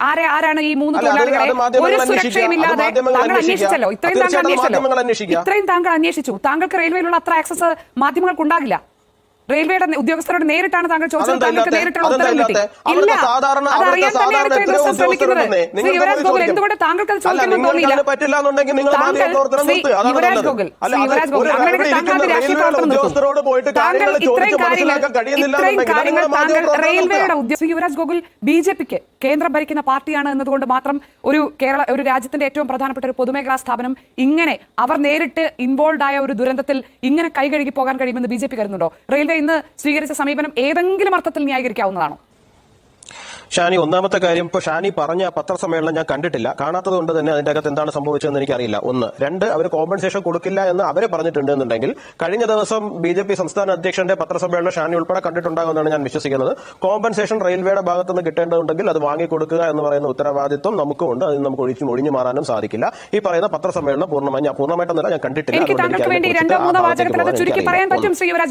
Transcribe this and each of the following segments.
ആരെ ആരാണ് ഈ മൂന്ന് തൊഴിലാളികളെ ഒരു താങ്കൾ അന്വേഷിച്ചല്ലോ. ഇത്രയും താങ്കൾ അന്വേഷിച്ചല്ലോ. ഇത്രയും താങ്കൾ അന്വേഷിച്ചു. താങ്കൾക്ക് റെയിൽവേയിലുള്ള അത്ര ആക്സസ് മാധ്യമങ്ങൾക്ക് ഉണ്ടാകില്ല റെയിൽവേയുടെ ഉദ്യോഗസ്ഥരോട് നേരിട്ടാണ് താങ്കൾ ചോദിച്ചത്. താങ്കൾക്ക് നേരിട്ടുള്ള ഉത്തരം കിട്ടി. ഇല്ല. സാധാരണ- അത് അറിയാൻ തന്നെയാണ് ഇത്രയും ശ്രമിക്കുന്നത്. ശ്രീ യുവരാജ് ഗോകുൽ എന്തുകൊണ്ട് താങ്കൾക്ക് അത് ചോദിക്കുന്നു തോന്നിയില്ല? താങ്കൾ ശ്രീ യുവരാജ് ഗോകുൽ. ശ്രീ യുവരാജ് ഗോകുൽ ഒരു അങ്ങനെ ഇവിടെ താങ്കൾ ഇരിക്കുന്ന. രാഷ്ട്രീയ പ്രവർത്തനം നിർത്തും. താങ്കൾ ഇത്രയും കാര്യങ്ങൾ ഇത്രയും കാര്യങ്ങൾ താങ്കൾ റെയിൽവേയുടെ ഉദ്യോഗസ്ഥ യുവരാജ് ഗോകുൽ ബി ജെ പിക്ക് കേന്ദ്രം ഭരിക്കുന്ന പാർട്ടിയാണ് എന്നതുകൊണ്ട് മാത്രം ഒരു കേരള ഒരു രാജ്യത്തിന്റെ ഏറ്റവും പ്രധാനപ്പെട്ട ഒരു പൊതുമേഖലാ സ്ഥാപനം ഇങ്ങനെ അവർ നേരിട്ട് ഇൻവോൾവ് ആയ ഒരു ദുരന്തത്തിൽ ഇങ്ങനെ കൈകഴുകി പോകാൻ കഴിയുമെന്ന് ബി ജെ പി കരുതുന്നുണ്ടോ? റെയിൽവേ ഇന്ന് സ്വീകരിച്ച സമീപനം ഏതെങ്കിലും അർത്ഥത്തിൽ ന്യായീകരിക്കാവുന്നതാണോ? ഷാനി ഒന്നാമത്തെ കാര്യം ഇപ്പൊ ഷാനി പറഞ്ഞ പത്രസമ്മേളനം ഞാൻ കണ്ടിട്ടില്ല. കാണാത്തത് കൊണ്ട് തന്നെ അതിന്റെ അകത്ത് എന്താണ് സംഭവിച്ചതെന്ന് എനിക്കറിയില്ല. ഒന്ന്. രണ്ട് അവർ കോമ്പൻസേഷൻ കൊടുക്കില്ല എന്ന് അവർ പറഞ്ഞിട്ടുണ്ട് എന്നുണ്ടെങ്കിൽ കഴിഞ്ഞ ദിവസം ബി ജെ പി സംസ്ഥാന അധ്യക്ഷന്റെ പത്രസമ്മേളനം ഷാനി ഉൾപ്പെടെ കണ്ടിട്ടുണ്ടാകുമെന്നാണ് ഞാൻ വിശ്വസിക്കുന്നത്. കോമ്പൻസേഷൻ റെയിൽവേയുടെ ഭാഗത്ത് നിന്ന് കിട്ടേണ്ടതുണ്ടെങ്കിൽ അത് വാങ്ങിക്കൊടുക്കുക എന്ന് പറയുന്ന ഉത്തരവാദിത്വം നമുക്കുണ്ട് അതിന് നമുക്ക് ഒഴിച്ചു ഒഴിഞ്ഞു മാറാനും സാധിക്കില്ല. ഈ പറയുന്ന പത്രസമ്മേളനം പൂർണമായി ഞാൻ പൂർണമായിട്ടൊന്നല്ല ഞാൻ കണ്ടിട്ടില്ല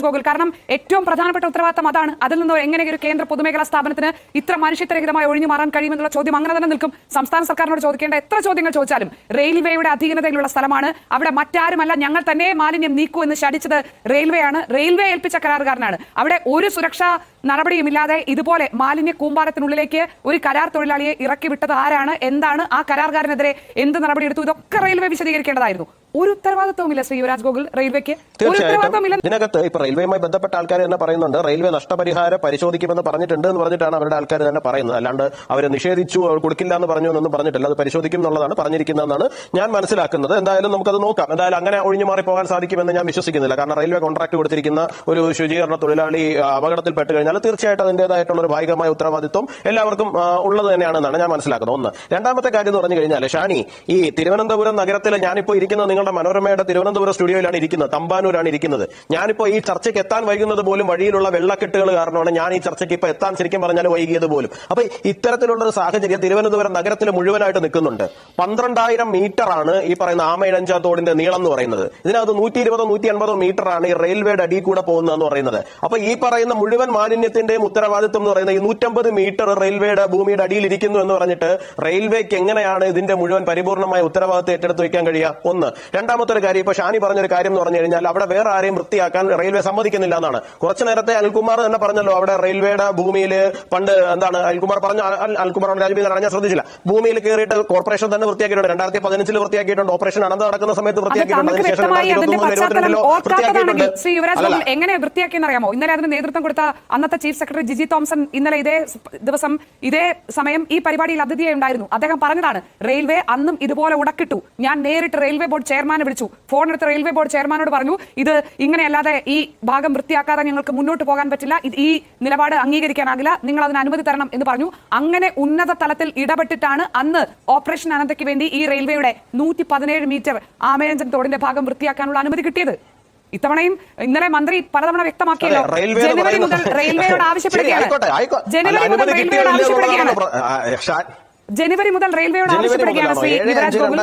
ഗോകുൽ. കാരണം ഏറ്റവും പ്രധാനപ്പെട്ട ഉത്തരവാദിത്തം അതാണ് അതിൽ നിന്ന് എങ്ങനെ ഒരു കേന്ദ്ര പൊതുമേഖലാ സ്ഥാപനത്തിന് ഇത്ര മനുഷ്യത്വരഹിതമായി ഒഴിഞ്ഞു മാറാൻ കഴിയുമെന്നുള്ള ചോദ്യം അങ്ങനെ തന്നെ നിൽക്കും. സംസ്ഥാന സർക്കാരിനോട് ചോദിക്കേണ്ട എത്ര ചോദ്യങ്ങൾ ചോദിച്ചാലും റെയിൽവേയുടെ അധീനതയിലുള്ള സ്ഥലമാണ്. അവിടെ മറ്റാരുമല്ല ഞങ്ങൾ തന്നെ മാലിന്യം നീക്കൂ എന്ന് ശടിച്ചത് റെയിൽവേ ആണ് റെയിൽവേ ഏൽപ്പിച്ച കരാറുകാരനാണ്. അവിടെ ഒരു സുരക്ഷാ നടപടിയുമില്ലാതെ ഇതുപോലെ മാലിന്യ കൂമ്പാരത്തിനുള്ളിലേക്ക് ഒരു കരാർ തൊഴിലാളിയെ ഇറക്കി വിട്ടത് ആരാണ്? എന്താണ് ആ കരാറുകാരനെതിരെ എന്ത് നടപടിയെടുത്തു? ഇതൊക്കെ റെയിൽവേ വിശദീകരിക്കേണ്ടതായിരുന്നു. ഒരു ഉത്തരവാദിത്വമില്ല ശ്രീ യുവരാജ് ഗോകുൽ റെയിൽവേക്ക്. ഒരു ഉത്തരവാദിത്വമില്ല ഇതിനകത്ത് ഇപ്പൊ റെയിൽവേയുമായി ബന്ധപ്പെട്ട ആൾക്കാർ തന്നെ പറയുന്നുണ്ട്. റെയിൽവേ നഷ്ടപരിഹാര പരിശോധിക്കുമെന്ന് പറഞ്ഞിട്ടുണ്ട് എന്ന് പറഞ്ഞിട്ടാണ് അവരുടെ ആൾക്കാർ തന്നെ പറയുന്നത്. അല്ലാണ്ട് അവർ നിഷേധിച്ചു അവർ കൊടുക്കില്ല എന്ന് പറഞ്ഞു എന്നൊന്നും പറഞ്ഞിട്ടില്ല. അത് പരിശോധിക്കും എന്നുള്ളതാണ് പറഞ്ഞിരിക്കുന്നതെന്നാണ് ഞാൻ മനസ്സിലാക്കുന്നത്. എന്തായാലും നമുക്കത് നോക്കാം. എന്തായാലും അങ്ങനെ ഒഴിഞ്ഞു മാറി പോകാൻ സാധിക്കുമെന്ന് ഞാൻ വിശ്വസിക്കുന്നില്ല. കാരണം റെയിൽവേ കോൺട്രാക്ട് കൊടുത്തിരിക്കുന്ന ഒരു ശുചീകരണ തൊഴിലാളി അപകടത്തിൽപ്പെട്ട് കഴിഞ്ഞാൽ തീർച്ചയായിട്ടും അതിന്റേതായിട്ടുള്ള ഒരു ഭാഗികമായ ഉത്തരവാദിത്വം എല്ലാവർക്കും ഉള്ളത് തന്നെയാണെന്നാണ് ഞാൻ മനസ്സിലാക്കുന്നത്. ഒന്ന്. രണ്ടാമത്തെ കാര്യം എന്ന് പറഞ്ഞു കഴിഞ്ഞാൽ ഷാനി ഈ തിരുവനന്തപുരം നഗരത്തിൽ ഞാനിപ്പോ ഇരിക്കുന്നത് നിങ്ങളുടെ മനോരമയുടെ തിരുവനന്തപുരം സ്റ്റുഡിയോയിലാണ് ഇരിക്കുന്നത്. തമ്പാനൂരാണ് ഇരിക്കുന്നത്. ഞാനിപ്പോ ഈ ചർച്ചയ്ക്ക് എത്താൻ വൈകുന്നത് പോലും വഴിയിലുള്ള വെള്ളക്കെട്ടുകൾ കാരണമാണ് ഞാൻ ഈ ചർച്ചയ്ക്ക് ഇപ്പൊ എത്താൻ ശരിക്കും പറഞ്ഞാൽ വൈകിയത് പോലും. അപ്പൊ ഇത്തരത്തിലുള്ള ഒരു സാഹചര്യം തിരുവനന്തപുരം നഗരത്തിൽ മുഴുവനായിട്ട് നിൽക്കുന്നുണ്ട്. പന്ത്രണ്ടായിരം മീറ്റർ ആണ് ഈ പറയുന്ന ആമയിഴഞ്ചാ തോടിന്റെ നീളം എന്ന് പറയുന്നത്. ഇതിനകത്ത് നൂറ്റി ഇരുപതോ നൂറ്റി മീറ്റർ ആണ് ഈ റെയിൽവേയുടെ അടിയിൽ കൂടെ പോകുന്നതെന്ന് പറയുന്നത്. അപ്പൊ ഈ പറയുന്ന മുഴുവൻ മാലിന്യത്തിന്റെയും ഉത്തരവാദിത്വം എന്ന് പറയുന്നത് ഈ നൂറ്റമ്പത് മീറ്റർ റെയിൽവേയുടെ ഭൂമിയുടെ അടിയിൽ ഇരിക്കുന്നു എന്ന് പറഞ്ഞിട്ട് റെയിൽവേക്ക് എങ്ങനെയാണ് ഇതിന്റെ മുഴുവൻ പരിപൂർണമായ ഉത്തരവാദിത്വം ഏറ്റെടുത്ത് വയ്ക്കാൻ കഴിയുക? ഒന്ന്. രണ്ടാമത്തെ ഒരു കാര്യം ഇപ്പൊ ഷാനി പറഞ്ഞൊരു കാര്യം എന്ന് പറഞ്ഞു കഴിഞ്ഞാൽ അവിടെ വേറെ ആരെയും വൃത്തിയാക്കാൻ റെയിൽവേ സമ്മതിക്കുന്നില്ല എന്നാണ്. കുറച്ചു നേരത്തെ അനിൽകുമാർ തന്നെ പറഞ്ഞല്ലോ അവിടെ റെയിൽവേയുടെ ഭൂമിയിൽ പണ്ട് എന്താണ് അനിൽകുമാർ പറഞ്ഞ അൽകുമാർ അനിൽകുമാർ രാജ്യബീർ ഞാൻ ശ്രദ്ധിച്ചില്ല. ഭൂമിയിൽ കയറിയിട്ട് കോർപ്പറേഷൻ തന്നെ വൃത്തിയാക്കിയിട്ടുണ്ട്. രണ്ടായിരത്തി പതിനഞ്ചിൽ വൃത്തിയാക്കിയിട്ടുണ്ട്. ഓപ്പറേഷൻ അനന്ത നടക്കുന്ന സമയത്ത് വൃത്തിയാക്കിയിട്ടുണ്ട്. അതിനുശേഷം ശ്രീ യുവരാജ് ഗോകുൽ എങ്ങനെ വൃത്തിയാക്കിയെന്ന് അറിയാമോ? ഇന്നലെ അതിന് നേതൃത്വം കൊടുത്ത അന്നത്തെ ചീഫ് സെക്രട്ടറി ജിജി തോംസൺ ഇന്നലെ ഇതേ ദിവസം ഇതേ സമയം ഈ പരിപാടിയിൽ അതിഥിയെ ഉണ്ടായിരുന്നു. അദ്ദേഹം പറഞ്ഞതാണ് റെയിൽവേ അന്നും ഇതുപോലെ ഉടക്കിട്ടു. ഞാൻ നേരിട്ട് റെയിൽവേ ബോർഡ് ചെയർമാനെ വിളിച്ചു. ഫോൺ എടുത്ത് റെയിൽവേ ബോർഡ് ചെയർമാനോട് പറഞ്ഞു ഇത് ഇങ്ങനെയല്ലാതെ ഈ ഭാഗം വൃത്തിയാക്കാതെ ഞങ്ങൾക്ക് മുന്നോട്ട് പോകാൻ പറ്റില്ല. ഈ നിലപാട് അംഗീകരിക്കാനാകില്ല. നിങ്ങൾ അതിന് അനുമതി തരണം എന്ന് പറഞ്ഞു. അങ്ങനെ ഉന്നത തലത്തിൽ ഇടപെട്ടിട്ടാണ് അന്ന് ഓപ്പറേഷൻ അനന്തയ്ക്ക് വേണ്ടി ഈ റെയിൽവേയുടെ നൂറ്റി പതിനേഴ് മീറ്റർ ആമേരഞ്ചൻ തോടിന്റെ ഭാഗം വൃത്തിയാക്കാനുള്ള അനുമതി കിട്ടിയത്. ഇത്തവണയും ഇന്നലെ മന്ത്രി പലതവണ വ്യക്തമാക്കിയല്ലോ. ജനുവരി മുതൽ റെയിൽവേയോട് ആവശ്യപ്പെടുകയാണ്. ജനുവരി മുതൽ റെയിൽവേയോട് ആവശ്യപ്പെടുകയാണ്. ജനുവരി മുതൽ റെയിൽവേയോട് ആവശ്യപ്പെടുകയാണ് ശ്രീ യുവരാജ് ഗോകുൽ.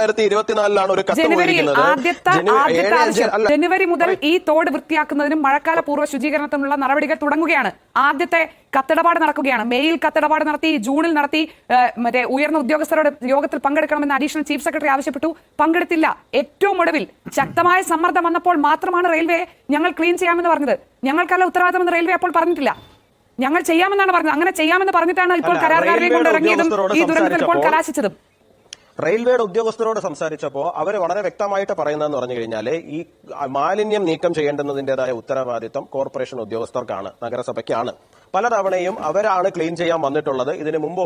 ജനുവരിയിൽ ആദ്യത്തെ ജനുവരി- ആദ്യത്തെ ആവശ്യം. ജനുവരി മുതൽ ഈ തോട് വൃത്തിയാക്കുന്നതിനും മഴക്കാല പൂർവ ശുചീകരണത്തിനുള്ള നടപടികൾ തുടങ്ങുകയാണ്. ആദ്യത്തെ കത്തിടപാട് നടക്കുകയാണ്. മെയിൽ കത്തിടപാട് നടത്തി ജൂണിൽ നടത്തി മറ്റേ ഉയർന്ന ഉദ്യോഗസ്ഥരോട് യോഗത്തിൽ പങ്കെടുക്കണമെന്ന് അഡീഷണൽ ചീഫ് സെക്രട്ടറി ആവശ്യപ്പെട്ടു. പങ്കെടുത്തില്ല. ഏറ്റവും ഒടുവിൽ ശക്തമായ സമ്മർദ്ദം വന്നപ്പോൾ മാത്രമാണ് റെയിൽവേ ഞങ്ങൾ ക്ലീൻ ചെയ്യാമെന്ന് പറഞ്ഞത്. ഞങ്ങൾക്കല്ല ഉത്തരവാദിത്തമെന്ന് റെയിൽവേ അപ്പോൾ പറഞ്ഞിട്ടില്ല. ഞങ്ങൾ ചെയ്യാമെന്നാണ് പറഞ്ഞത്. അങ്ങനെ ചെയ്യാമെന്ന് പറഞ്ഞിട്ടാണ് ഇപ്പോൾ അല്ല, കരാറുകാരെ കൊണ്ട് ഇറങ്ങിയതും ഈ ദുരന്തത്തിൽ ഇപ്പോൾ കലാശിച്ചതും. റെയിൽവേയുടെ ഉദ്യോഗസ്ഥരോട് സംസാരിച്ചപ്പോൾ അവർ വളരെ വ്യക്തമായിട്ട് പറയുന്നതെന്ന് പറഞ്ഞു കഴിഞ്ഞാൽ ഈ മാലിന്യം നീക്കം ചെയ്യേണ്ടുന്നതിന്റെതായ ഉത്തരവാദിത്വം കോർപ്പറേഷൻ ഉദ്യോഗസ്ഥർക്കാണ് നഗരസഭയ്ക്കാണ്. പലതവണയും അവരാണ് ക്ലീൻ ചെയ്യാൻ വന്നിട്ടുള്ളത്. ഇതിന് മുമ്പ്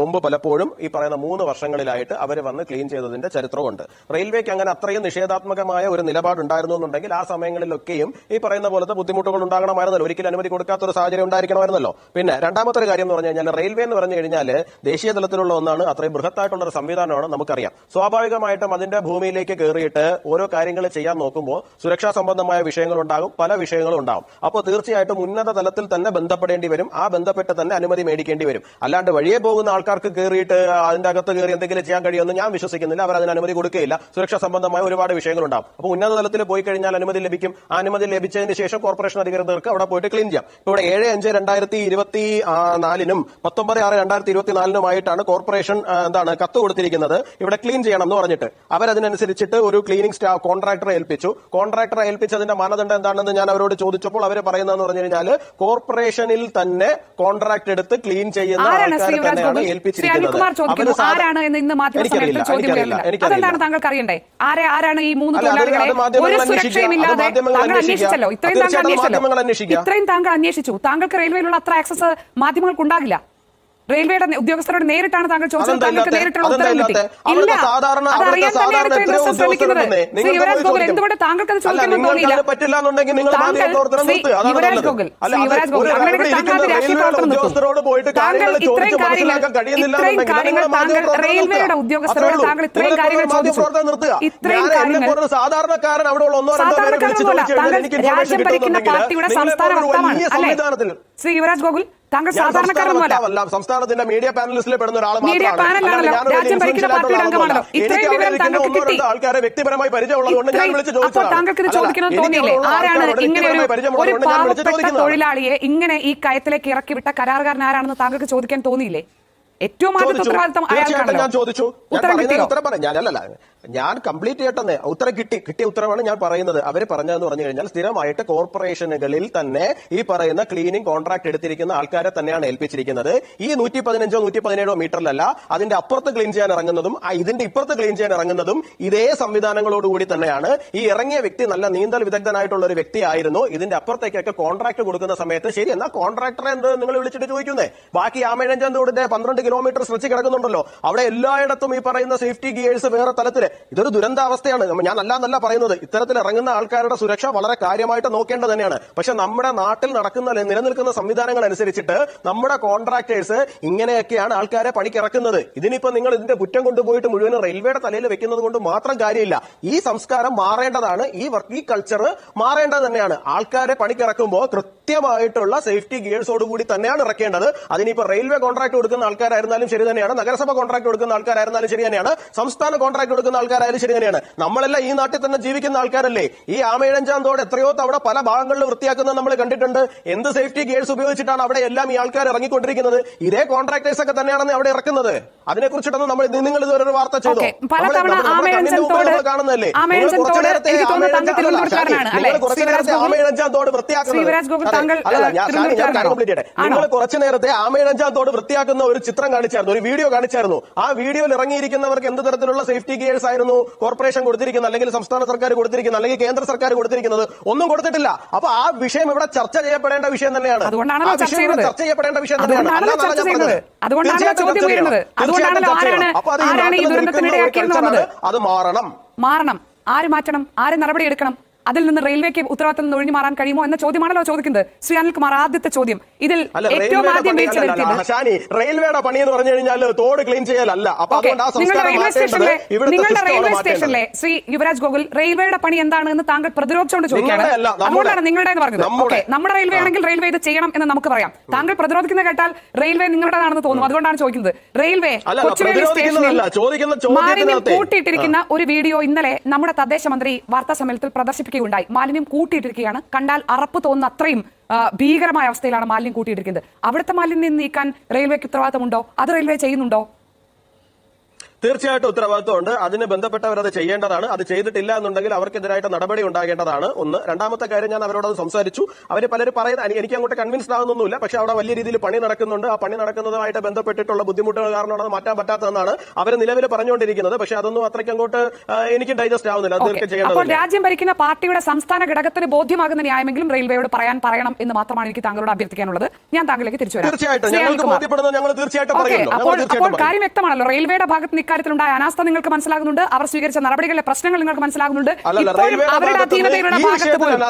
മുമ്പ് പലപ്പോഴും ഈ പറയുന്ന മൂന്ന് വർഷങ്ങളിലായിട്ട് അവർ വന്ന് ക്ലീൻ ചെയ്തതിന്റെ ചരിത്രമുണ്ട്. റെയിൽവേക്ക് അങ്ങനെ അത്രയും നിഷേധാത്മകമായ ഒരു നിലപാടുണ്ടായിരുന്നു എന്നുണ്ടെങ്കിൽ ആ സമയങ്ങളിലൊക്കെയും ഈ പറയുന്ന പോലത്തെ ബുദ്ധിമുട്ടുകൾ ഉണ്ടാകണമായിരുന്നല്ലോ. ഒരിക്കലും അനുമതി കൊടുക്കാത്ത ഒരു സാഹചര്യം ഉണ്ടായിരിക്കണമായിരുന്നല്ലോ. പിന്നെ രണ്ടാമത്തെ ഒരു കാര്യം എന്ന് പറഞ്ഞു കഴിഞ്ഞാൽ റെയിൽവേ എന്ന് പറഞ്ഞു കഴിഞ്ഞാൽ ദേശീയ തലത്തിലുള്ള ഒന്നാണ് അത്രയും ബൃഹത്തായിട്ടുള്ള ഒരു സംവിധാനമാണ് നമുക്കറിയാം. സ്വാഭാവികമായിട്ടും അതിന്റെ ഭൂമിയിലേക്ക് കയറിയിട്ട് ഓരോ കാര്യങ്ങൾ ചെയ്യാൻ നോക്കുമ്പോൾ സുരക്ഷാ സംബന്ധമായ വിഷയങ്ങൾ ഉണ്ടാകും പല വിഷയങ്ങളും ഉണ്ടാകും അപ്പോൾ തീർച്ചയായിട്ടും ഉന്നത തലത്തിൽ തന്നെ ബന്ധപ്പെടേണ്ടി പറയേണ്ടി വരും. ആ ബന്ധപ്പെട്ട് തന്നെ അനുമതി മേടിക്കേണ്ടി വരും. അല്ലാണ്ട് വഴിയെ പോകുന്ന ആൾക്കാർക്ക് കയറിയിട്ട് അതിന്റെ അകത്ത് കയറി എന്തെങ്കിലും ചെയ്യാൻ കഴിയുമെന്ന് ഞാൻ വിശ്വസിക്കുന്നില്ല. അവർ അതിന് അനുമതി കൊടുക്കുകയില്ല. സുരക്ഷാ സംബന്ധമായ ഒരുപാട് വിഷയങ്ങളുണ്ടാവും. അപ്പോൾ ഉന്നത തലത്തിൽ പോയി കഴിഞ്ഞാൽ അനുമതി ലഭിക്കും. ആ അനുമതി ലഭിച്ചതിന് ശേഷം കോർപ്പറേഷൻ അധികൃതർക്ക് അവിടെ പോയിട്ട് ക്ലീൻ ചെയ്യാം. ഇവിടെ ഏഴ് അഞ്ച് രണ്ടായിരത്തി ഇരുപത്തി നാലിനും പത്തൊമ്പത് ആറ് രണ്ടായിരത്തി ഇരുപത്തി നാലിനുമായിട്ടാണ് കോർപ്പറേഷൻ എന്താണ് കത്ത് കൊടുത്തിരിക്കുന്നത്. ഇവിടെ ക്ലീൻ ചെയ്യണം എന്ന് പറഞ്ഞിട്ട്. അവരതിനനുസരിച്ചിട്ട് ഒരു ക്ലീനിങ് സ്റ്റാഫ് കോൺട്രാക്ടറെ ഏൽപ്പിച്ചു. കോൺട്രാക്ടറെ ഏൽപ്പിച്ചതിന്റെ മാനദണ്ഡം എന്താണെന്ന് ഞാൻ അവരോട് ചോദിച്ചപ്പോൾ അവർ പറയുന്നതെന്ന് പറഞ്ഞു കഴിഞ്ഞാൽ കോർപ്പറേഷനിൽ തന്നെ കോൺട്രാക്ട് എടുത്ത് ക്ലീൻ ചെയ്യുന്ന ആൾക്കാരെ തന്നെയാണ് ഏൽപ്പിച്ചിരിക്കുന്നത്. താങ്കൾക്ക് അറിയണ്ടേ ആരെ ആരാണ് ഈ മൂന്ന് തൊഴിലാളികളെ ഇത്രയും താങ്കൾ അന്വേഷിച്ചു. താങ്കൾക്ക് റെയിൽവേയിലുള്ള അത്ര ആക്സസ് മാധ്യമങ്ങൾക്ക് ഉണ്ടാകില്ല റെയിൽവേയുടെ ഉദ്യോഗസ്ഥരോട് നേരിട്ടാണ് താങ്കൾ ചോദിച്ചത്. താങ്കൾക്ക് നേരിട്ടുള്ള ഉത്തരം കിട്ടി. ഇല്ല. തന്നെയാണ് ശ്രമിക്കുന്നത്. ശ്രീ യുവരാജ് ഗോകുൽ എന്തുകൊണ്ട് താങ്കൾക്ക് അത് നിങ്ങൾക്ക് തോന്നിയില്ല? താങ്കൾ- യുവരാജ് ഗോകുൽ, ശ്രീ യുവരാജ് ഗോകുൽ, അവിടെ താങ്കൾ അത് രാഷ്ട്രീയ പ്രവർത്തനം നിർത്തും. താങ്കൾ ഇത്രയും കാര്യങ്ങൾ ഇത്രയും കാര്യങ്ങൾ താങ്കൾ റെയിൽവേയുടെ ഉദ്യോഗസ്ഥരോട് താങ്കൾ ഇത്രയും കാര്യങ്ങൾ ചോദിച്ചു. ഇത്രയും കാര്യങ്ങൾ സാധാരണക്കാരൻ അവിടെ ഉള്ള ഒന്നോ രണ്ടോ താങ്കൾ രാജ്യം ഭരിക്കുന്ന പാർട്ടിയുടെ സംസ്ഥാന വക്താവാണ് അല്ലേ? ശ്രീ യുവരാജ് ഗോകുൽ താങ്കൾ സാധാരണക്കാരൊന്നുമല്ല സംസ്ഥാനത്തിന്റെ മീഡിയ പാനലിസ്റ്റിൽ പെടുന്ന ഒരാൾ മീഡിയ മാത്രമാണ് പാനലാണല്ലോ. രാജ്യം ഭരിക്കുന്ന പാർട്ടിയുടെ അംഗമാണല്ലോ. ഇത്രയും എനിക്ക് അവിടെ വിവരം താങ്കൾക്ക് കിട്ടി. ആൾക്കാരെ വ്യക്തിപരമായി പരിചയമുള്ളതുകൊണ്ട് ഞാൻ വിളിച്ചു അപ്പോൾ താങ്കൾക്ക് ഇത് അല്ല, ചോദിക്കണം തോന്നിയില്ലേ? ആരാണ് ഇങ്ങനെ ഒരു പാവപ്പെട്ട തൊഴിലാളിയെ ഇങ്ങനെ ഈ കയത്തിലേക്ക് ഇറക്കി വിട്ട കരാറുകാരൻ ആരാണെന്ന് താങ്കൾക്ക് ചോദിക്കാൻ തോന്നിയില്ലേ? ഏറ്റവും ആദ്യത്തെ. ഉത്തരവാദിത്തം അയാൾക്കാണല്ലോ. ഞാൻ ചോദിച്ചു. ഉത്തരം കിട്ടിയോ? പറയാം. ഞാൻ കംപ്ലീറ്റ് ചെയ്യട്ടെന്നേ ഉത്തരം കിട്ടി. കിട്ടിയ ഉത്തരവാണ് ഞാൻ പറയുന്നത്. അവർ പറഞ്ഞതെന്ന് പറഞ്ഞു കഴിഞ്ഞാൽ സ്ഥിരമായിട്ട് കോർപ്പറേഷനുകളിൽ തന്നെ ഈ പറയുന്ന ക്ലീനിങ് കോൺട്രാക്ട് എടുത്തിരിക്കുന്ന ആൾക്കാരെ തന്നെയാണ് ഏൽപ്പിച്ചിരിക്കുന്നത്. ഈ നൂറ്റി പതിനഞ്ചോ നൂറ്റി പതിനേഴോ മീറ്ററിലല്ല അതിന്റെ അപ്പുറത്ത് ക്ലീൻ ചെയ്യാൻ ഇറങ്ങുന്നതും ഇതിന്റെ ഇപ്പുറത്ത് ക്ലീൻ ചെയ്യാൻ ഇറങ്ങുന്നതും ഇതേ സംവിധാനങ്ങളോടുകൂടി തന്നെയാണ്. ഈ ഇറങ്ങിയ വ്യക്തി നല്ല നീന്തൽ വിദഗ്ധനായിട്ടുള്ള ഒരു വ്യക്തിയായിരുന്നു. ഇതിന്റെ അപ്പുറത്തേക്കൊക്കെ കോൺട്രാക്ട് കൊടുക്കുന്ന സമയത്ത് ശരി എന്നാ കോൺട്രാക്ടറെ എന്ത് നിങ്ങൾ വിളിച്ചിട്ട് ചോദിക്കുന്നേ? ബാക്കി ആമേഴഞ്ചൻ തോടിന്റെ പന്ത്രണ്ട് കിലോമീറ്റർ സ്ട്രെച്ച് കിടക്കുന്നുണ്ടല്ലോ? അവിടെ എല്ലായിടത്തും ഈ പറയുന്ന സേഫ്റ്റി ഗിയേഴ്സ് വേറെ തലത്തിൽ ഇതൊരു ദുരന്താവസ്ഥയാണ്. ഞാൻ അല്ല എന്നല്ല പറയുന്നത്. ഇത്തരത്തിൽ ഇറങ്ങുന്ന ആൾക്കാരുടെ സുരക്ഷ വളരെ കാര്യമായിട്ട് നോക്കേണ്ടത് തന്നെയാണ്. പക്ഷെ നമ്മുടെ നാട്ടിൽ നടക്കുന്ന നിലനിൽക്കുന്ന സംവിധാനങ്ങൾ അനുസരിച്ചിട്ട് നമ്മുടെ കോൺട്രാക്ടേഴ്സ് ഇങ്ങനെയൊക്കെയാണ് ആൾക്കാരെ പണിക്കിറക്കുന്നത്. ഇതിനിപ്പോ നിങ്ങൾ ഇതിന്റെ കുറ്റം കൊണ്ടുപോയിട്ട് മുഴുവൻ റെയിൽവേയുടെ തലയിൽ വെക്കുന്നത് കൊണ്ട് മാത്രം കാര്യമില്ല. ഈ സംസ്കാരം മാറേണ്ടതാണ്. ഈ വർക്ക് ഈ കൾച്ചർ മാറേണ്ടത് തന്നെയാണ്. ആൾക്കാരെ പണിക്കിറക്കുമ്പോൾ കൃത്യമായിട്ടുള്ള സേഫ്റ്റി ഗിയേഴ്സോട് കൂടി തന്നെയാണ് ഇറക്കേണ്ടത്. അതിനിപ്പോ റെയിൽവേ കോൺട്രാക്ട് കൊടുക്കുന്ന ആൾക്കാരായിരുന്നാലും ശരി തന്നെയാണ്. നഗരസഭ കോൺട്രാക്ട് കൊടുക്കുന്ന ആൾക്കാരായിരുന്നാലും ശരി തന്നെയാണ്. സംസ്ഥാന കോൺട്രാക്ട് കൊടുക്കുന്ന ആൾക്കാരായാലും ശരി തന്നെയാണ്. നമ്മളെല്ലാം ഈ നാട്ടിൽ തന്നെ ജീവിക്കുന്ന ആൾക്കാരല്ലേ? ഈ ആമേഴഞ്ചാം തോട് എത്രയോ തവണ പല ഭാഗങ്ങളിൽ വൃത്തിയാക്കുന്നത് നമ്മൾ കണ്ടിട്ടുണ്ട്. എന്ത് സേഫ്റ്റി ഗിയേഴ്സ് ഉപയോഗിച്ചിട്ടാണ് അവിടെ എല്ലാം ഈ ആൾക്കാർ ഇറങ്ങിക്കൊണ്ടിരിക്കുന്നത്? ഇതേ കോൺട്രാക്ടേഴ്സ് ഒക്കെ തന്നെയാണെന്ന് അവിടെ ഇറക്കുന്നത്. അതിനെക്കുറിച്ചിട്ടൊന്നും നമ്മൾ നിങ്ങൾ ഇതുവരെ ഒരു വാർത്ത ചെയ്തു? കാണുന്നതല്ലേ? കുറച്ചു നേരത്തെ? നിങ്ങൾ കുറച്ചു നേരത്തെ വിരാജ് ആമേഴഞ്ചാം തോട് വൃത്തിയാക്കുന്നത്. ഞാൻ ചെയ്യട്ടെ. നിങ്ങൾ കുറച്ചു നേരത്തെ ആമേഴഞ്ചാം തോട് വൃത്തിയാക്കുന്ന ഒരു ചിത്രം കാണിച്ചായിരുന്നു ഒരു വീഡിയോ കാണിച്ചായിരുന്നു. ആ വീഡിയോയിൽ ഇറങ്ങിയിരിക്കുന്നവർക്ക് എന്ത് തരത്തിലുള്ള സേഫ്റ്റി ഗിയേഴ്സ് ആയിരുന്നു കോർപ്പറേഷൻ കൊടുത്തിരിക്കുന്നത് അല്ലെങ്കിൽ സംസ്ഥാന സർക്കാർ കൊടുത്തിരിക്കുന്നത് അല്ലെങ്കിൽ കേന്ദ്ര സർക്കാർ കൊടുത്തിരിക്കുന്നത് ഒന്നും കൊടുത്തിട്ടില്ല. അപ്പൊ ആ വിഷയം ഇവിടെ ചർച്ച ചെയ്യപ്പെടേണ്ട വിഷയം തന്നെയാണ്. അതുകൊണ്ടാണ് ചർച്ച ചെയ്യപ്പെടേണ്ട വിഷയം തന്നെയാണ്. തീർച്ചയായിട്ടും ചോദ്യം ഉയരുന്നത്. അതുകൊണ്ടാണല്ലോ ആരാണ് ആരാണ് ഈ. അത് മാറണം. മാറണം. ആര് മാറ്റണം? ആര് നടപടി എടുക്കണം അതിൽ നിന്ന് റെയിൽവേക്ക് ഉത്തരവാദിത്തം നിന്ന് ഒഴിഞ്ഞു മാറാൻ കഴിയുമോ എന്ന ചോദ്യമാണല്ലോ ചോദിക്കുന്നത്. ശ്രീ അനിൽകുമാർ ആദ്യത്തെ ചോദ്യം. ഇതിൽ ഏറ്റവും ആദ്യം വീഴ്ച വരുത്തിയത് റെയിൽവേയുടെ പണി എന്ന് പറഞ്ഞു കഴിഞ്ഞാൽ തോട് ക്ലീൻ ചെയ്യലല്ല. നിങ്ങളുടെ റെയിൽവേ സ്റ്റേഷനിലെ നിങ്ങളുടെ റെയിൽവേ സ്റ്റേഷനിലെ ശ്രീ യുവരാജ് ഗോകുൽ റെയിൽവേയുടെ പണി എന്താണ് എന്ന് താങ്കൾ പ്രതിരോധിച്ചുകൊണ്ട് ചോദിക്കുകയാണ്. അതുകൊണ്ടാണ് നിങ്ങളുടെ എന്ന് പറഞ്ഞത്. ഓക്കെ നമ്മുടെ റെയിൽവേ ആണെങ്കിൽ റെയിൽവേ ഇത് ചെയ്യണം എന്ന് നമുക്ക് പറയാം. താങ്കൾ പ്രതിരോധിക്കുന്ന കേട്ടാൽ റെയിൽവേ നിങ്ങളുടേതാണെന്ന് തോന്നുന്നു അതുകൊണ്ടാണ് ചോദിക്കുന്നത്. റെയിൽവേ ചോദ്യത്തിനകത്തെ- മാലിന്യം കൂട്ടിയിട്ടിരിക്കുന്ന ഒരു വീഡിയോ ഇന്നലെ നമ്മുടെ തദ്ദേശ മന്ത്രി വാർത്താ സമ്മേളനത്തിൽ പ്രദർശിപ്പിക്കുകയുണ്ടായി മാലിന്യം കൂട്ടിയിട്ടിരിക്കുകയാണ്. കണ്ടാൽ അറപ്പ് തോന്നുന്ന അത്രയും ഭീകരമായ അവസ്ഥയിലാണ് മാലിന്യം കൂട്ടിയിട്ടിരിക്കുന്നത്. അവിടുത്തെ മാലിന്യം നീക്കാൻ റെയിൽവേക്ക് ഉത്തരവാദിത്തമുണ്ടോ? അത് റെയിൽവേ ചെയ്യുന്നുണ്ടോ? തീർച്ചയായിട്ടും ഉത്തരവാദിത്വമുണ്ട്. അതിന് ബന്ധപ്പെട്ടവർ അത് ചെയ്യേണ്ടതാണ്. അത് ചെയ്തിട്ടില്ല എന്നുണ്ടെങ്കിൽ അവർക്കെതിരായിട്ട് നടപടി ഉണ്ടാകേണ്ടതാണ്. ഒന്ന്. രണ്ടാമത്തെ കാര്യം ഞാൻ അവരോട് സംസാരിച്ചു. അവർ പലരും പറയുന്നത് എനിക്ക് അങ്ങോട്ട് കൺവിൻസ്ഡ് ആകുന്നൊന്നുമില്ല പക്ഷെ അവിടെ വലിയ രീതിയിൽ പണി നടക്കുന്നുണ്ട്. ആ പണി നടക്കുന്നതുമായിട്ട് ബന്ധപ്പെട്ടിട്ടുള്ള ബുദ്ധിമുട്ടുകൾ കാരണമാണ് അത് മാറ്റാൻ പറ്റാത്തതെന്നാണ് അവർ നിലവിൽ പറഞ്ഞുകൊണ്ടിരിക്കുന്നത്. പക്ഷെ അതൊന്നും അത്രയ്ക്ക് അങ്ങോട്ട് എനിക്ക് ഡൈജസ്റ്റ് ആവുന്നില്ല. അപ്പോൾ രാജ്യം ഭരിക്കുന്ന പാർട്ടിയുടെ സംസ്ഥാന ഘടകത്തിന് ബോധ്യമാകുന്ന ന്യായമെങ്കിലും റെയിൽവേയോട് പറയാൻ പറയണം എന്ന് മാത്രമാണ് എനിക്ക് താങ്കളോട് അഭ്യർത്ഥിക്കാനുള്ളത്. ഞാൻ താങ്കളിലേക്ക് തിരിച്ചു വരാം. തീർച്ചയായിട്ടും. ഞങ്ങൾക്ക്. ബോധ്യപ്പെടുന്നത് ഞങ്ങൾ തീർച്ചയായിട്ടും പറയുന്നു. അപ്പോൾ കാര്യം വ്യക്തമാണല്ലോ. റെയിൽവേയുടെ ഭാഗത്ത് ഇക്കാര്യത്തിലുണ്ടായ അനാസ്ഥ നിങ്ങൾക്ക് മനസ്സിലാകുന്നുണ്ട്. അവർ സ്വീകരിച്ച നടപടികളിലെ പ്രശ്നങ്ങൾ നിങ്ങൾക്ക് മനസ്സിലാകുന്നുണ്ട്. ഇപ്പോഴും അവരുടെ ഭാഗത്ത് അധീനതയിലുള്ള പോലും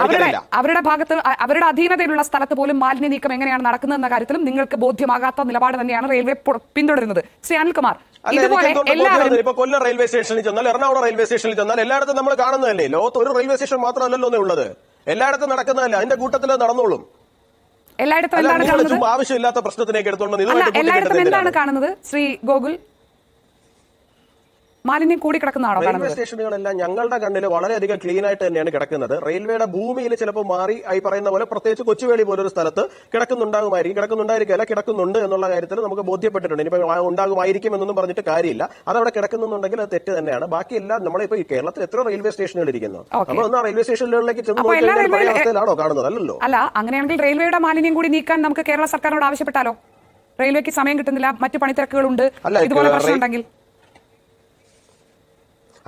അവരുടെ അവരുടെ ഭാഗത്ത് അ- അവരുടെ അധീനതയിലുള്ള സ്ഥലത്ത് പോലും മാലിന്യ നീക്കം എങ്ങനെയാണ് നടക്കുന്നത് എന്ന കാര്യത്തിലും നിങ്ങൾക്ക് ബോധ്യമാകാത്ത നിലപാട് തന്നെയാണ് റെയിൽവേ പിന്തുടരുന്നത്. ശ്രീ അനിൽകുമാർ ഇതുപോലെ എല്ലാവരും? ഇപ്പൊ കൊല്ലം റെയിൽവേ സ്റ്റേഷനിൽ ചെന്നാൽ എറണാകുളം റെയിൽവേ സ്റ്റേഷനിൽ ചെന്നാൽ എല്ലായിടത്തും നമ്മൾ കാണുന്നതല്ലേ? ലോകത്ത് ഒരു റെയിൽവേ സ്റ്റേഷൻ മാത്രമല്ലല്ലോ ഉള്ളത്. എല്ലായിടത്തും നടക്കുന്നതല്ല? അതിന്റെ കൂട്ടത്തിൽ നടന്നോളും. എല്ലായിടത്തും എന്താണ് കാണുന്നത്? ആവശ്യമില്ലാത്ത പ്രശ്നത്തിനേക്ക് എടുത്തോണ്ട് എല്ലായിടത്തും എന്താണ് കാണുന്നത് ശ്രീ ഗോകുൽ? മാലിന്യം കൂടി കിടക്കുന്നതാണോ റെയിൽവേ സ്റ്റേഷനുകളെല്ലാം ഞങ്ങളുടെ കണ്ണിൽ വളരെയധികം ക്ലീൻ ആയിട്ട് തന്നെയാണ് കിടക്കുന്നത്. റെയിൽവേയുടെ ഭൂമിയിൽ ചിലപ്പോൾ മാറി ആയി പറയുന്ന പോലെ പ്രത്യേകിച്ച് കൊച്ചുവേളി പോലൊരു സ്ഥലത്ത് കിടക്കുന്നുണ്ടാകുമായിരിക്കും. കിടക്കുന്നുണ്ടായിരിക്കും അല്ല കിടക്കുന്നുണ്ട് എന്നുള്ള കാര്യത്തിൽ നമുക്ക് ബോധ്യപ്പെട്ടിട്ടുണ്ട്. ഇനിയിപ്പോൾ ഉണ്ടാകുമായിരിക്കും എന്നൊന്നും പറഞ്ഞിട്ട് കാര്യമില്ല. അതവിടെ കിടക്കുന്നുണ്ടെങ്കിൽ അത് തെറ്റ് തന്നെയാണ്. ബാക്കിയെല്ലാം നമ്മളിപ്പോൾ ഈ കേരളത്തിൽ എത്ര റെയിൽവേ സ്റ്റേഷനുകൾ ഇരിക്കുന്നു. നമ്മൾ ഒന്ന് റെയിൽവേ സ്റ്റേഷനുകളിലേക്ക് ചെന്ന് അവസ്ഥയിലാണോ കാണുന്നത്? അല്ലല്ലോ. അല്ല അങ്ങനെയാണെങ്കിൽ റെയിൽവേയുടെ മാലിന്യം കൂടി നീക്കാൻ നമുക്ക് കേരള സർക്കാരിനോട് ആവശ്യപ്പെട്ടാലോ? റെയിൽവേക്ക് സമയം കിട്ടുന്നില്ല മറ്റു പണിത്തിരക്കുകളുണ്ട്. ഇതുപോലെ റെയിൽ- പ്രശ്നം ഉണ്ടെങ്കിൽ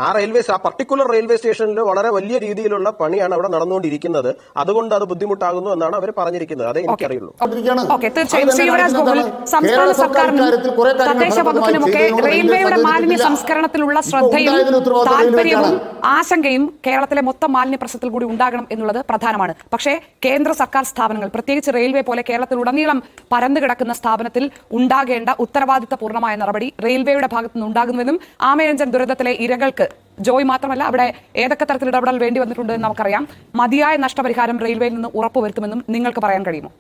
ആ റെയിൽവേ ആ പർട്ടിക്കുലർ റെയിൽവേ സ്റ്റേഷനിൽ വളരെ വലിയ രീതിയിലുള്ള പണിയാണ് അവിടെ നടന്നുകൊണ്ടിരിക്കുന്നത്. അതുകൊണ്ട് അത് ബുദ്ധിമുട്ടാകുന്നു എന്നാണ് അവർ പറഞ്ഞിരിക്കുന്നത്. അതേ എനിക്കറിയുള്ളൂ. സംസ്ഥാന സർക്കാരിനും റെയിൽവേയുടെ മാലിന്യ സംസ്കരണത്തിലുള്ള ശ്രദ്ധയും താല്പര്യവും ആശങ്കയും കേരളത്തിലെ മൊത്തം മാലിന്യ പ്രശ്നത്തിൽ കൂടി ഉണ്ടാകണം എന്നുള്ളത് പ്രധാനമാണ്. പക്ഷേ കേന്ദ്ര സർക്കാർ സ്ഥാപനങ്ങൾ പ്രത്യേകിച്ച് റെയിൽവേ പോലെ കേരളത്തിൽ ഉടനീളം പരന്നു കിടക്കുന്ന സ്ഥാപനത്തിൽ ഉണ്ടാകേണ്ട ഉത്തരവാദിത്തപൂർണമായ നടപടി റെയിൽവേയുടെ ഭാഗത്തുനിന്ന് ഉണ്ടാകുന്നുവെന്നും ആമയഞ്ചൻ ദുരന്തത്തിലെ ഇരകൾക്ക് ജോയ് മാത്രമല്ല അവിടെ ഏതൊക്കെ തരത്തിൽ ഇടപെടൽ വേണ്ടി വന്നിട്ടുണ്ട് നമുക്കറിയാം. മതിയായ നഷ്ടപരിഹാരം റെയിൽവേയിൽ നിന്ന് ഉറപ്പുവരുത്തുമെന്നും നിങ്ങൾക്ക് പറയാൻ കഴിയുമോ?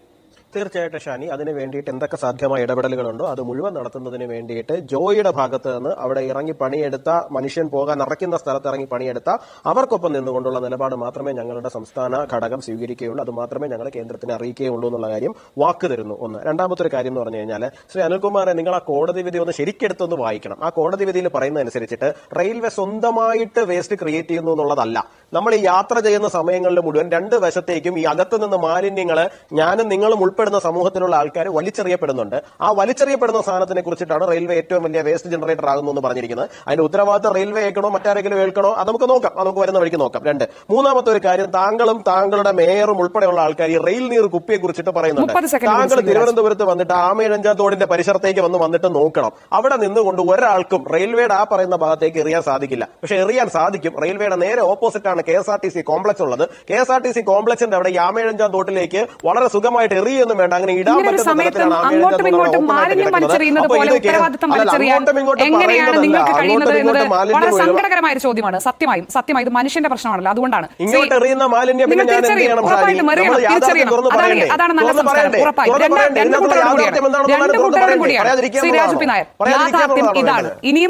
തീർച്ചയായിട്ടും ഷാനി അതിന് വേണ്ടിയിട്ട് എന്തൊക്കെ സാധ്യമായ ഇടപെടലുകളുണ്ടോ അത് മുഴുവൻ നടത്തുന്നതിന് വേണ്ടിയിട്ട് ജോയിയുടെ ഭാഗത്ത് നിന്ന് അവിടെ ഇറങ്ങി പണിയെടുത്ത മനുഷ്യൻ പോകാൻ നടക്കുന്ന സ്ഥലത്ത് ഇറങ്ങി പണിയെടുത്ത അവർക്കൊപ്പം നിന്നുകൊണ്ടുള്ള നിലപാട് മാത്രമേ ഞങ്ങളുടെ സംസ്ഥാന ഘടകം സ്വീകരിക്കുകയുള്ളൂ. അത് മാത്രമേ ഞങ്ങൾ കേന്ദ്രത്തിന് അറിയിക്കുകയുള്ളൂ എന്നുള്ള കാര്യം വാക്ക് തരുന്നു ഒന്ന്. രണ്ടാമത്തെ ഒരു കാര്യം എന്ന് പറഞ്ഞു കഴിഞ്ഞാൽ ശ്രീ അനിൽകുമാറെ നിങ്ങൾ ആ കോടതി വിധി ഒന്ന് ശരിക്കെടുത്തൊന്ന് വായിക്കണം. ആ കോടതി വിധിയിൽ പറയുന്നതനുസരിച്ചിട്ട് റെയിൽവേ സ്വന്തമായിട്ട് വേസ്റ്റ് ക്രിയേറ്റ് ചെയ്യുന്നു എന്നുള്ളതല്ല. നമ്മൾ ഈ യാത്ര ചെയ്യുന്ന സമയങ്ങളിൽ മുഴുവൻ രണ്ട് വശത്തേക്കും ഈ അകത്ത് നിന്ന് മാലിന്യങ്ങൾ ഞാനും നിങ്ങളും ഉൾപ്പെടുന്ന സമൂഹത്തിലുള്ള ആൾക്കാർ വലിച്ചെറിയപ്പെടുന്നുണ്ട്. ആ വലിച്ചെറിയപ്പെടുന്ന സാധനത്തിനെ കുറിച്ചിട്ടാണ് റെയിൽവേ ഏറ്റവും വലിയ വേസ്റ്റ് ജനറേറ്റർ ആകുന്നു എന്ന് പറഞ്ഞിരിക്കുന്നത്. അതിന്റെ ഉത്തരവാദിത്തം റെയിൽവേ ഏൽക്കണോ മറ്റാരെങ്കിലും ഏൽക്കണോ? അത് നമുക്ക് നോക്കാം. നമുക്ക് വരുന്ന വഴിക്ക് നോക്കാം. രണ്ട്. മൂന്നാമത്തെ ഒരു കാര്യം താങ്കളും താങ്കളുടെ മേയറും ഉൾപ്പെടെയുള്ള ആൾക്കാർ ഈ റെയിൽ നീർ കുപ്പിയെ കുറിച്ചിട്ട് പറയുന്നുണ്ട്. 30 second താങ്കൾ തിരുവനന്തപുരത്ത് വന്നിട്ട് ആമയിഴഞ്ചാത്തോടിന്റെ പരിസരത്തേക്ക് വന്ന് വന്നിട്ട് നോക്കണം. അവിടെ നിന്നുകൊണ്ട് ഒരാൾക്കും റെയിൽവേയുടെ ആ പറയുന്ന ഭാഗത്തേക്ക് എറിയാൻ സാധിക്കില്ല. പക്ഷെ എറിയാൻ സാധിക്കും. റെയിൽവേയുടെ നേരെ ഓപ്പോസിറ്റ് ആണ് K S R T C complex ഉള്ളത്. K S R T C കോംപ്ലക്സിന്റെ അവിടെ ഈ ആമയിഴഞ്ചാം തോട്ടിലേക്ക് വളരെ സുഖമായിട്ട് എറിയൊന്നും വേണ്ട. അങ്ങനെ ഇടാൻ. സങ്കടകരമായ ചോദ്യമാണ്. സത്യമായും സത്യമായി. ഇത് മനുഷ്യന്റെ പ്രശ്നമാണല്ലോ. അതുകൊണ്ടാണ്. ഇങ്ങോട്ട് എറിയുന്ന മാലിന്യം അതാണ് നല്ല സംസ്കാരം? ഉറപ്പായും. രണ്ട് യാഥാർത്ഥ്യം കൂടിയാണ്. എന്താണെന്ന് രണ്ട് തുറന്ന് കൂടിയാണ്. ശ്രീ എന്നുള്ളതാണോ? രാജുപി നായർ യാഥാർത്ഥ്യം ഇതാണ്. ഇനിയും